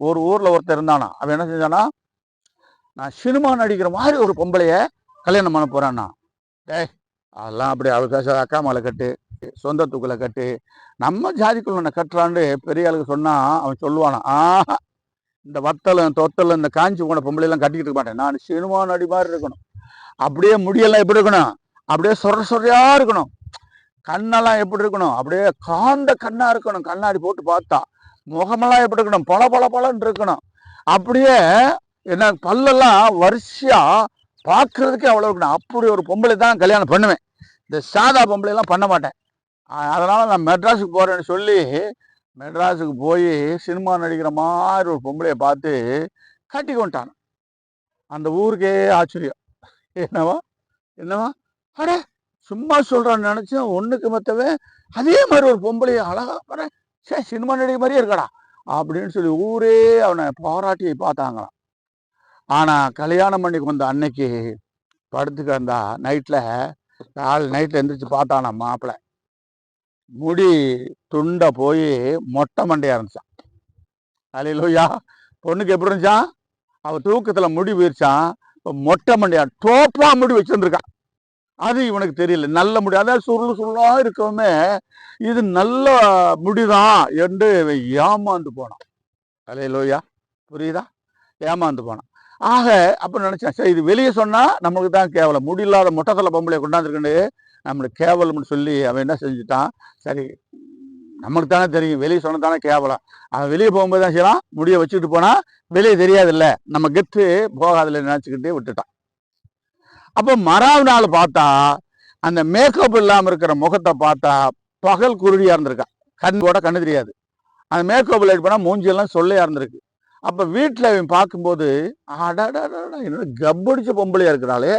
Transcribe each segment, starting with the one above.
ஒரு ஊரில் ஒருத்தர் இருந்தானா? அவன் என்ன செஞ்சானா? நான் சினிமா நடிக்கிற மாதிரி ஒரு பொம்பளைய கல்யாணம் பண்ண போகிறான்னா டேய் அதெல்லாம் அப்படி அவள் அக்கா மேலே கட்டு சொந்த தூக்கில் கட்டு. நம்ம ஜாதிக்குள்ள உன்னை கட்டுறான்னு பெரிய ஆளுக்கு சொன்னால் அவன் சொல்லுவானா? ஆஹா இந்த வத்தலும் தொத்தலும் இந்த காஞ்சி போன பொம்பளையெல்லாம் கட்டிக்கிட்டு இருக்க மாட்டேன். நான் சினிமா நடி மாதிரி இருக்கணும். அப்படியே முடியெல்லாம் எப்படி இருக்கணும்? அப்படியே சொர சொறையா இருக்கணும். கண்ணெல்லாம் எப்படி இருக்கணும்? அப்படியே காந்த கண்ணா இருக்கணும். கண்ணாடி போட்டு பார்த்தா முகமெல்லாம் எப்படி இருக்கணும்? பல பல பலன்னு இருக்கணும். அப்படியே என்ன பல்லெல்லாம் வரிசையா பார்க்கறதுக்கே அவ்வளோ இருக்கணும். அப்படி ஒரு பொம்பளை தான் கல்யாணம் பண்ணுவேன். இந்த சாதா பொம்பளை எல்லாம் பண்ண மாட்டேன். அதனால் நான் மெட்ராஸுக்கு போகிறேன்னு சொல்லி மெட்ராஸுக்கு போய் சினிமா நடிக்கிற மாதிரி ஒரு பொம்பளையை பார்த்து கட்டி கொண்டான். அந்த ஊருக்கே ஆச்சரியம். என்னவா? என்னவா? அட சும்மா சொல்கிறான்னு நினச்சேன். ஒன்றுக்கு மற்றவே அதே மாதிரி ஒரு பொம்பளையை அழகா பாரு சே சினிமா நடிகை மாதிரியே இருக்கடா அப்படின்னு சொல்லி ஊரே அவனை பாராட்டி பார்த்தாங்களாம். ஆனால் கல்யாணம் பண்ணிக்கு வந்த அன்னைக்கு படுத்துக்க இருந்தா நைட்டில் நாலு நைட்டில் எந்திரிச்சு பார்த்தானா மாப்பிள்ளை முடி துண்டை போய் மொட்டை மண்டையாக இருந்துச்சான் அலையிலோயா பொண்ணுக்கு எப்படி இருந்துச்சான் அவள் தூக்கத்தில் முடி போயிருச்சான் இப்போ மொட்டை மண்டையா டோப்பாக முடி வச்சுருந்துருக்கான் அது இவனுக்கு தெரியல. நல்ல முடி அதாவது சுருள் சுருளாக இருக்கவுமே இது நல்ல முடிதான் என்று ஏமாந்து போனான். அலையிலோயா புரியுதா? ஏமாந்து போனான். ஆக அப்போ நினச்சேன் சரி இது வெளியே சொன்னால் நம்மளுக்கு தான் கேவலம். முடியில்லாத முட்டத்தில் பொம்பளை கொண்டாந்துருக்குன்னு நம்மளுக்கு கேவலம்னு சொல்லி அவன் என்ன செஞ்சுட்டான்? சரி நமக்கு தானே தெரியும். வெளியே சொன்னால் தானே கேவலம். அவன் வெளியே போகும்போது தான் செய்யலாம் முடியை வச்சுக்கிட்டு போனால் வெளியே தெரியாதுல்ல. நம்ம கெத்து போகாதுல நினச்சிக்கிட்டே விட்டுட்டான். அப்போ மறாவது நாள் பார்த்தா அந்த மேக்கப் இல்லாமல் இருக்கிற முகத்தை பார்த்தா பகல் குருடியாக இருந்திருக்கா. கண் கூட கண்ணு தெரியாது. அந்த மேக்கப் லைட் போனால் மூஞ்சியெல்லாம் சொல்லையாக இருந்திருக்கு. அப்போ வீட்டில் இவன் பார்க்கும்போது அடாடாடா என்னோட கப்படிச்ச பொம்பளையாக இருக்கிறாளே.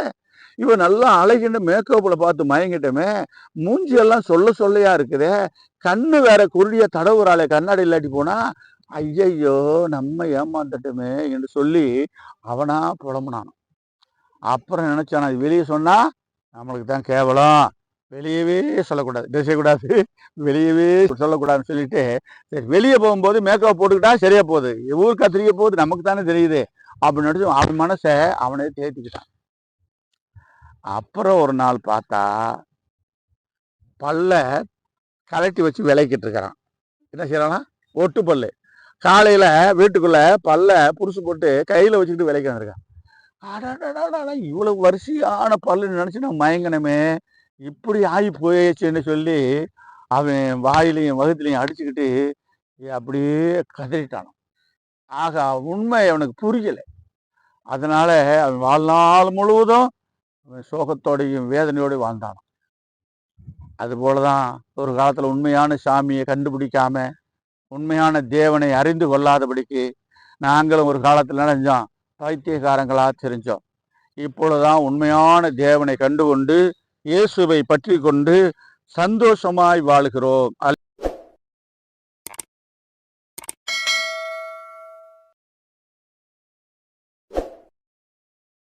இவன் நல்லா அழகின்னு மேக்கப்பில் பார்த்து மயங்கிட்டோமே. மூஞ்சியெல்லாம் சொல்ல சொல்லையா இருக்குதே. கண்ணு வேற குருடிய தடவுறாளே கண்ணாடி இல்லாட்டி போனா ஐயையோ நம்ம ஏமாந்துட்டோமே என்று சொல்லி அவனா புலம்புனான் அப்புறம் நினைச்சான் அது வெளியே சொன்னா நம்மளுக்கு தான் கேவலம். வெளியவே சொல்லக்கூடாது. என்ன செய்யக்கூடாது. வெளியவே சொல்லக்கூடாதுன்னு சொல்லிட்டு சரி வெளியே போகும்போது மேக்கப் போட்டுக்கிட்டா சரியா போகுது. ஊர் கத்திரிக்க போகுது நமக்கு தானே தெரியுது. அப்படின்னு நினச்சி அவன் மனசை அவனே தேத்திக்கிட்டான். அப்புறம் ஒரு நாள் பார்த்தா பல்ல கலட்டி வச்சு விளக்கிட்டு இருக்கிறான். என்ன செய்யறானா ஒட்டு பல்லு காலையில் வீட்டுக்குள்ளே பல்ல புருசு போட்டு கையில் வச்சுக்கிட்டு விலைக்கு வந்திருக்கான். அடடடடடா, இவ்வளவு வரிசையான பல்லுன்னு நினைச்சு நான் மயங்கினமே இப்படி ஆகி போயிடுச்சுன்னு சொல்லி அவன் வாயிலையும் வகுத்துலையும் அடிச்சுக்கிட்டு அப்படியே கதறிட்டானான் ஆக உண்மை அவனுக்கு புரியல அதனால அவன் வாழ்நாள் முழுவதும் அவன் சோகத்தோடையும் வேதனையோடையும் வாழ்ந்தான் அது போலதான் ஒரு காலத்துல உண்மையான சாமியை கண்டுபிடிக்காம உண்மையான தேவனை அறிந்து கொள்ளாதபடிக்கு நாங்களும் ஒரு காலத்துல நினைஞ்சோம் பைத்தியகாரங்களாக தெரிஞ்சோம். இப்பொழுதுதான் உண்மையான தேவனை கண்டுகொண்டு இயேசுவை பற்றி கொண்டு சந்தோஷமாய் வாழுகிறோம்.